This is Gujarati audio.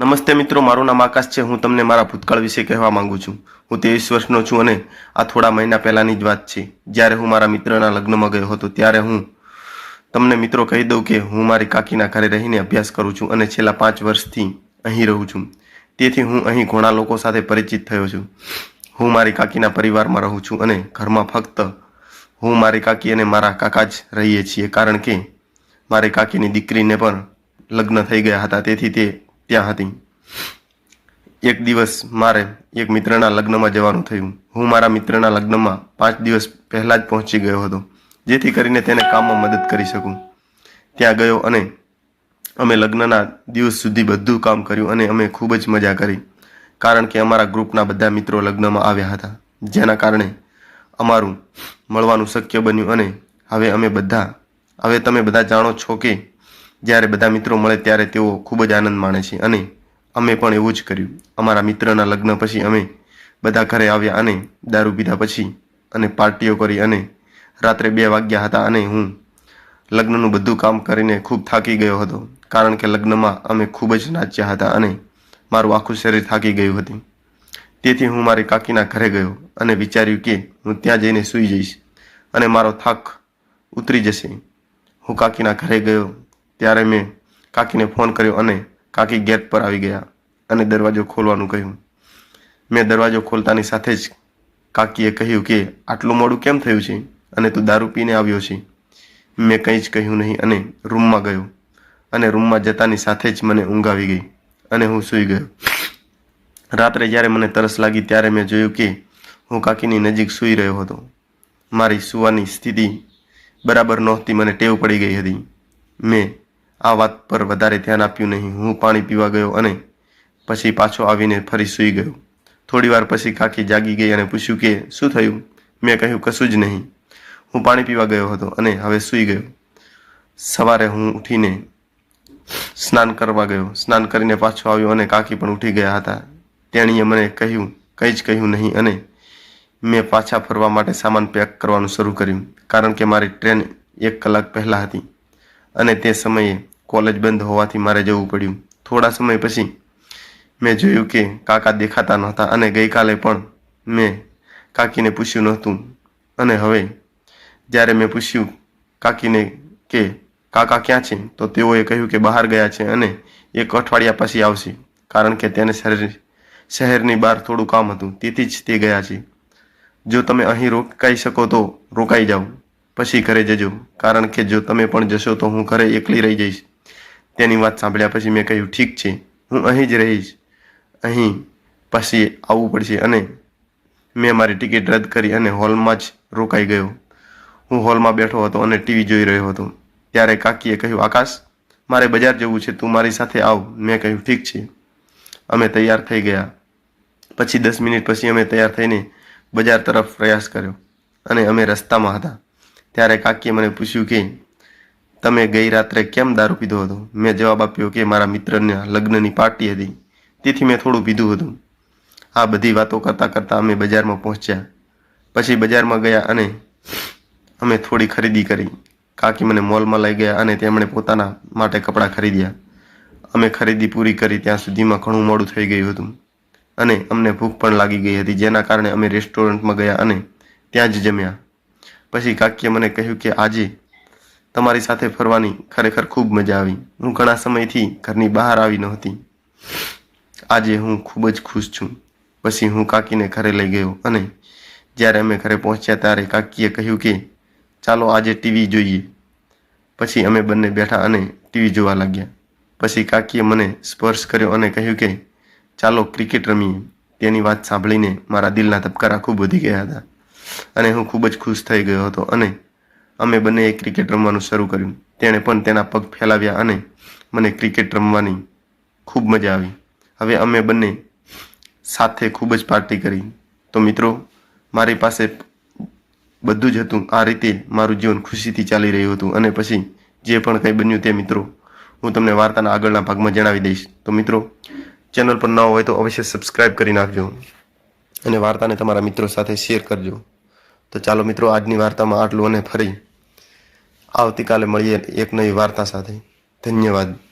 નમસ્તે મિત્રો, મારું નામ આકાશ છે. હું તમને મારા ભૂતકાળ વિશે કહેવા માંગુ છું. હું ત્રેવીસ વર્ષનો છું અને આ થોડા મહિના પહેલાની જ વાત છે. જ્યારે હું મારા મિત્રના લગ્નમાં ગયો હતો, ત્યારે હું તમને મિત્રો કહી દઉં કે હું મારી કાકીના ઘરે રહીને અભ્યાસ કરું છું અને છેલ્લા પાંચ વર્ષથી અહીં રહું છું. તેથી હું અહીં ઘણા લોકો સાથે પરિચિત થયો છું. હું મારી કાકીના પરિવારમાં રહું છું અને ઘરમાં ફક્ત હું, મારી કાકી અને મારા કાકા જ રહીએ છીએ. કારણ કે મારી કાકીની દીકરીને પણ લગ્ન થઈ ગયા હતા. તેથી તે ત્યાં હતી. એક દિવસ મારે એક મિત્રના લગ્નમાં જવાનું થયું. હું મારા મિત્રના લગ્નમાં પાંચ દિવસ પહેલાં જ પહોંચી ગયો હતો, જેથી કરીને તેને કામમાં મદદ કરી શકું. ત્યાં ગયો અને અમે લગ્નના દિવસ સુધી બધું કામ કર્યું અને અમે ખૂબ જ મજા કરી, કારણ કે અમારા ગ્રુપના બધા મિત્રો લગ્નમાં આવ્યા હતા, જેના કારણે અમારું મળવાનું શક્ય બન્યું અને હવે અમે બધા, હવે તમે બધા જાણો છો કે જ્યારે બધા મિત્રો મળે ત્યારે તેઓ ખૂબ જ આનંદ માણે છે. અને અમે પણ એવું જ કર્યું. અમારા મિત્રના લગ્ન પછી અમે બધા ઘરે આવ્યા અને દારૂ પીધા પછી અને પાર્ટીઓ કરી અને રાત્રે બે વાગ્યા હતા અને હું લગ્નનું બધું કામ કરીને ખૂબ થાકી ગયો હતો. કારણ કે લગ્નમાં અમે ખૂબ જ નાચ્યા હતા અને મારું આખું શરીર થાકી ગયું હતું. તેથી હું મારી કાકીના ઘરે ગયો અને વિચાર્યું કે હું ત્યાં જઈને સૂઈ જઈશ અને મારો થાક ઉતરી જશે. હું કાકીના ઘરે ગયો ત્યારે મેં કાકીને ફોન કર્યો અને કાકી ગેટ પર આવી ગયા અને દરવાજો ખોલવાનું કહ્યું. મેં દરવાજો ખોલતાની સાથે જ કાકીએ કહ્યું કે, આટલું મોડું કેમ થયું છે? અને તું દારૂ પીને આવ્યો છે. મેં કંઈ જ કહ્યું નહીં અને રૂમમાં ગયો. અને રૂમમાં જતાની સાથે જ મને ઊંઘ આવી ગઈ અને હું સૂઈ ગયો. રાત્રે જ્યારે મને તરસ લાગી ત્યારે મેં જોયું કે, હું કાકીની નજીક સૂઈ રહ્યો હતો. મારી સૂવાની સ્થિતિ બરાબર નહોતી, મને ટેવ પડી ગઈ હતી. મેં આ વાત પર વધારે ધ્યાન આપ્યું નહીં. હું પાણી પીવા ગયો અને પછી પાછો આવીને ફરી સૂઈ ગયો. થોડી વાર પછી કાકી જાગી ગઈ અને પૂછ્યું કે, શું થયું? મેં કહ્યું, કશું જ નહીં. હું પાણી પીવા ગયો હતો અને હવે સૂઈ ગયો. સવારે હું ઉઠીને સ્નાન કરવા ગયો. સ્નાન કરીને પાછો આવ્યો અને કાકી પણ ઉઠી ગયા હતા. તેણીએ મને કહ્યું, કંઈ જ કહ્યું નહીં અને મેં પાછા ફરવા માટે સામાન પેક કરવાનું શરૂ કર્યું, કારણ કે મારી ટ્રેન એક કલાક પહેલાં હતી અને તે સમયે કોલેજ બંધ હોવાથી મારે જવું પડ્યું. થોડા સમય પછી મેં જોયું કે કાકા દેખાતા નહોતા અને ગઈકાલે પણ મેં કાકીને પૂછ્યું નહોતું. અને હવે જ્યારે મેં પૂછ્યું કાકીને કે કાકા ક્યાં છે, તો તેઓએ કહ્યું કે બહાર ગયા છે અને એક અઠવાડિયા પછી આવશે, કારણ કે તેને શહેર શહેરની બહાર થોડું કામ હતું. તેથી જ તે ગયા છે. જો તમે અહીં રોકાઈ શકો તો રોકાઈ જાઓ. પછી ઘરે જજો, કારણ કે જો તમે પણ જશો તો હું ઘરે એકલી રહી જઈશ. તેની વાત સાંભળ્યા પછી મેં કહ્યું, ઠીક છે, હું અહીં જ રહીશ. અહીં પછી આવવું પડશે. અને મેં મારી ટિકિટ રદ કરી અને હોલમાં જ રોકાઈ ગયો. હું હોલમાં બેઠો હતો અને ટીવી જોઈ રહ્યો હતો. ત્યારે કાકીએ કહ્યું, આકાશ, મારે બજાર જવું છે, તું મારી સાથે આવ. મેં કહ્યું, ઠીક છે. અમે તૈયાર થઈ ગયા. પછી દસ મિનિટ પછી અમે તૈયાર થઈને બજાર તરફ પ્રયાસ કર્યો અને અમે રસ્તામાં હતા. ત્યારે કાકીએ મને પૂછ્યું કે તમે ગઈ રાત્રે કેમ દારૂ પીધો હતો? મેં જવાબ આપ્યો કે મારા મિત્રના લગ્નની પાર્ટી હતી. તેથી મેં થોડું પીધું હતું. આ બધી વાતો કરતાં કરતાં અમે બજારમાં પહોંચ્યા. પછી બજારમાં ગયા અને અમે થોડી ખરીદી કરી. કાકી મને મોલમાં લઈ ગયા અને તેમણે પોતાના માટે કપડાં ખરીદ્યા. અમે ખરીદી પૂરી કરી ત્યાં સુધીમાં ઘણું મોડું થઈ ગયું હતું. અને અમને ભૂખ પણ લાગી ગઈ હતી, જેના કારણે અમે રેસ્ટોરન્ટમાં ગયા અને ત્યાં જ જમ્યા. પછી કાકીએ મને કહ્યું કે આજે તમારી સાથે ફરવાની ખરેખર ખૂબ મજા આવી. હું ઘણા સમયથી ઘરની બહાર આવી નહોતી. આજે હું ખૂબ જ ખુશ છું. પછી હું કાકીને ઘરે લઈ ગયો અને જ્યારે અમે ઘરે પહોંચ્યા ત્યારે કાકીએ કહ્યું કે, ચાલો આજે ટીવી જોઈએ. પછી અમે બંને બેઠા અને ટીવી જોવા લાગ્યા. પછી કાકીએ મને સ્પર્શ કર્યો અને કહ્યું કે, ચાલો ક્રિકેટ રમીએ. તેની વાત સાંભળીને મારા દિલના ધબકારા ખૂબ વધી ગયા હતા. અને હું ખૂબ જ ખુશ થઈ ગયો હતો અને અમે બંનેએ ક્રિકેટ રમવાનું શરૂ કર્યું. તેણે પણ તેના પગ ફેલાવ્યા અને મને ક્રિકેટ રમવાની ખૂબ મજા આવી. હવે અમે બંને સાથે ખૂબ જ પાર્ટી કરી. તો મિત્રો, મારી પાસે બધું જ હતું. આ રીતે મારું જીવન ખુશીથી ચાલી રહ્યું હતું અને પછી જે પણ કંઈ બન્યું તે મિત્રો, હું તમને વાર્તાના આગળના ભાગમાં જણાવી દઈશ. તો મિત્રો, ચેનલ પર ન હોય તો અવશ્ય સબસ્ક્રાઇબ કરી નાખજો અને વાર્તાને તમારા મિત્રો સાથે શેર કરજો. તો ચાલો મિત્રો, આજની વાર્તામાં આટલું અને ફરી આવતીકાલે મળીએ એક નવી વાર્તા સાથે. ધન્યવાદ.